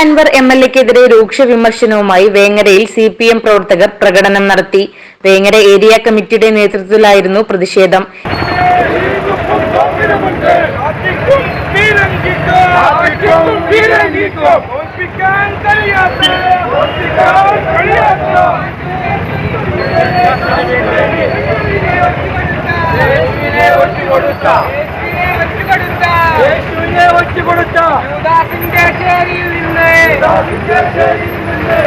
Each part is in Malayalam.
അൻവർ എം എൽ എക്കെതിരെ രൂക്ഷ വിമർശനവുമായി വേങ്ങരയിൽ സി പി എം പ്രവർത്തകർ പ്രകടനം നടത്തി. വേങ്ങര ഏരിയ കമ്മിറ്റിയുടെ നേതൃത്വത്തിലായിരുന്നു പ്രതിഷേധം. യുദാസിന്റെ ചേരിയിൽ നിന്ന് യുദാസിന്റെ ചേരിയിൽ നിന്ന്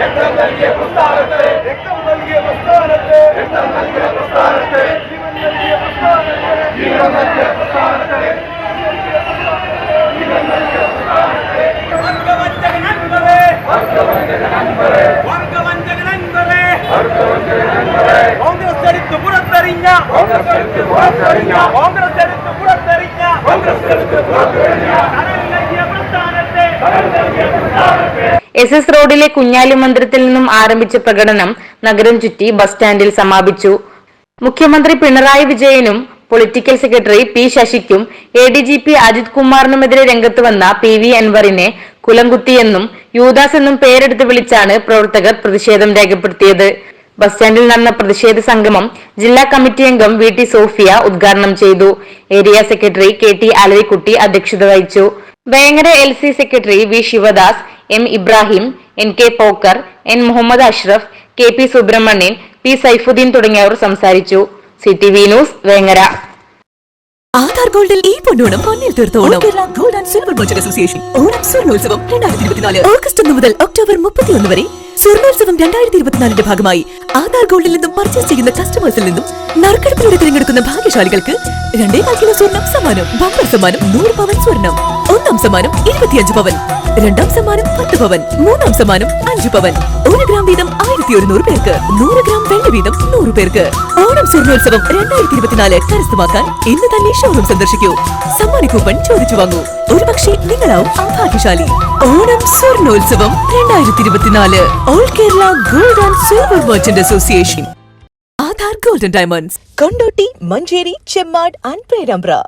രക്തം നൽകിയ പ്രസ്ഥാനത്തെ. രക്തം നൽകിയ പ്രസ്ഥാനത്തെ. രക്തം നൽകിയ പ്രസ്ഥാനത്തെ. ജീവൻ നൽകിയ പ്രസ്ഥാനത്തെ. ജീവൻ നൽകിയ പ്രസ്ഥാനത്തെ. വർഗവഞ്ചകൻ അൻവറേ വർഗവഞ്ചകൻ അൻവറേ വർഗവഞ്ചകൻ അൻവറേ വർഗവഞ്ചകൻ അൻവറേ കോൺഗ്രസ് എടുത്ത് പുറത്തെറിഞ്ഞ. കോൺഗ്രസ് എടുത്ത് പുറത്തെറിഞ്ഞ. കോൺഗ്രസ് എടുത്ത് എസ് എസ് റോഡിലെ കുഞ്ഞാലി മന്ദിരത്തിൽ നിന്നും ആരംഭിച്ച പ്രകടനം നഗരം ചുറ്റി ബസ് സ്റ്റാൻഡിൽ സമാപിച്ചു. മുഖ്യമന്ത്രി പിണറായി വിജയനും political secretary P ശശിക്കും A D G P Ajith കുമാറിനുമെതിരെ രംഗത്ത് വന്ന പി വി അൻവറിനെ കുലംകുത്തിയെന്നും യൂദാസ് എന്നും പേരെടുത്ത് വിളിച്ചാണ് പ്രവർത്തകർ പ്രതിഷേധം രേഖപ്പെടുത്തിയത്. ബസ് സ്റ്റാൻഡിൽ നടന്ന പ്രതിഷേധ സംഗമം ജില്ലാ കമ്മിറ്റി അംഗം വി ടി സോഫിയ ഉദ്ഘാടനം ചെയ്തു. Area secretary K T Alavikutty അധ്യക്ഷത വഹിച്ചു. Vengara L C secretary V Sivadas M Ibrahim N K Pokker N Muhammad Ashraf K P Subrahmanyan P Saifuddin തുടങ്ങിയവർ സംസാരിച്ചു. C T V news Vengara. Aadhaar ഗോൾഡിൽ ഈ പൊന്നോണം പൊന്നിൽ തീർത്തോണം. Kerala gold and silver merchant association. Onam സ്വർണോത്സവം രണ്ടായിരത്തി ഇരുപത്തിനാല്. ഓഗസ്റ്റ് ഒന്ന് മുതൽ ഒക്ടോബർ മുപ്പത്തിയൊന്ന് വരെ സ്വർണോത്സവം രണ്ടായിരത്തി ഇരുപത്തിനാലിന്റെ ഭാഗമായി ആധാർ ഗോൾഡിൽ നിന്നും പർച്ചേസ് ചെയ്യുന്ന കസ്റ്റമേഴ്സിൽ നിന്നും നറുക്കെടുപ്പിലൂടെ തിരഞ്ഞെടുക്കുന്ന ഭാഗ്യശാലികൾക്ക് രണ്ടേകാൽ കിലോ സ്വർണം സമ്മാനം ബമ്പർ സമ്മാനം നൂറ് പവൻ സ്വർണം. ഒന്നാം സമ്മാനം ഇരുപത്തിയഞ്ച് പവൻ. രണ്ടാം സമ്മാനം പത്ത് പവൻ. മൂന്നാം സമ്മാനം അഞ്ച് പവൻ. ഒരു ഗ്രാം വീതം ആയിരത്തി ഒരുന്നൂറ് പേർക്ക്. നൂറ് ഗ്രാം വെള്ളി വീതം നൂറ് പേർക്ക്. ഓണം സ്വർണോത്സവം രണ്ടായിരത്തി ഇരുപത്തിനാല് കരസ്ഥമാക്കാൻ ഇന്ന് തന്നെ ഷോറൂം സന്ദർശിക്കൂ. സമ്മാന കൂപ്പൺ ചോദിച്ചു വാങ്ങൂ. ഒരു പക്ഷേ നിങ്ങളാവും ഭാഗ്യശാലി ഓണം സ്വർണോത്സവം രണ്ടായിരത്തി ഇരുപത്തിനാല് all Kerala gold and silver merchant association Aadhaar golden diamonds. Kondotty Manjeri Chemmad and Perambra.